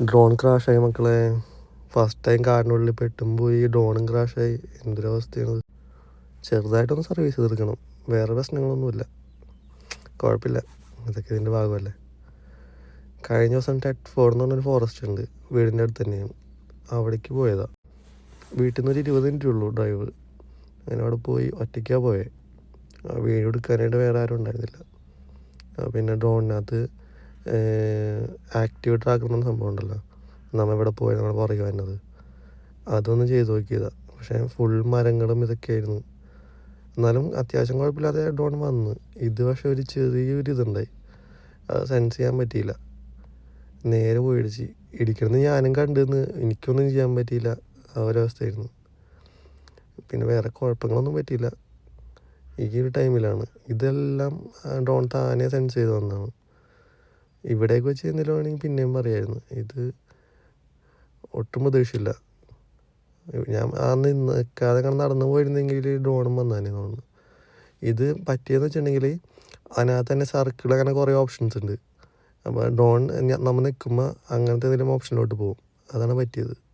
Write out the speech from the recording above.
Drone ക്രാഷായി മക്കളെ. First time കാറിനുള്ളിൽ പെട്ടും പോയി ഡ്രോണും ക്രാഷായി എന്തൊരവസ്ഥയാണ് ചെറുതായിട്ടൊന്ന് സർവീസ് തീർക്കണം. വേറെ പ്രശ്നങ്ങളൊന്നുമില്ല. കുഴപ്പമില്ല. ഇതൊക്കെ ഇതിന്റെ ഭാഗമല്ലേ. കഴിഞ്ഞ ദിവസം ടെറ്റ് ഫോർഡ് എന്ന് പറഞ്ഞൊരു ഫോറസ്റ്റ് ഉണ്ട്. വീടിന്റെ അടുത്ത് തന്നെയാണ്. അവിടേക്ക് പോയതാ. വീട്ടിൽ നിന്ന് ഒരു ഇരുപത് മിനിറ്റ് ഉള്ളൂ ഡ്രൈവ് അങ്ങനെ അവിടെ പോയി ഒറ്റയ്ക്കാണ് പോയത് വീഡിയോ എടുക്കാനായിട്ട് വേറെ ആരും ഉണ്ടായിരുന്നില്ല. പിന്നെ ഡ്രോണിനകത്ത് ആക്റ്റീവ് ട്രാക്കർ എന്ന സംഭവം ഉണ്ടല്ലോ. നമ്മൾ ഇവിടെ പോയി നമ്മൾ പറയുക വരുന്നത് അതൊന്ന് ചെയ്ത് നോക്കിയതാണ് പക്ഷേ ഫുൾ മരങ്ങളും ഇതൊക്കെയായിരുന്നു എന്നാലും അത്യാവശ്യം കുഴപ്പമില്ലാതെ ഡ്രോൺ വന്ന്. ഇത് പക്ഷെ ഒരു ചെറിയൊരു ഇതുണ്ടായി. അത് സെൻസ് ചെയ്യാൻ പറ്റിയില്ല. നേരെ പോയിടിച്ച് ഇടിക്കണമെന്ന് ഞാനും കണ്ടെന്ന് എനിക്കൊന്നും ചെയ്യാൻ പറ്റിയില്ല. ആ ഒരവസ്ഥയായിരുന്നു പിന്നെ വേറെ കുഴപ്പങ്ങളൊന്നും പറ്റിയില്ല. ഈ ഒരു ടൈമിലാണ് ഇതെല്ലാം ഡ്രോൺ താനെ സെൻസ് ചെയ്ത് വന്നതാണ് ഇവിടേക്ക് വെച്ച് എന്തെങ്കിലും പിന്നെയും പറയായിരുന്നു ഇത് ഒട്ടും പ്രതീക്ഷയില്ല. ഞാൻ അന്ന് നിൽക്കാതെ കണ്ട് നടന്നു പോയിരുന്നെങ്കിൽ ഡ്രോണും വന്നാനേ തോന്നുന്നു ഇത് പറ്റിയെന്ന് വെച്ചിട്ടുണ്ടെങ്കിൽ അതിനകത്ത് തന്നെ സർക്കിൾ അങ്ങനെ കുറേ ഓപ്ഷൻസ് ഉണ്ട്. അപ്പോൾ ഡ്രോൺ നമ്മൾ നിൽക്കുമ്പോൾ അങ്ങനത്തെ എന്തെങ്കിലും ഓപ്ഷനിലോട്ട് പോകും. അതാണ് പറ്റിയത്.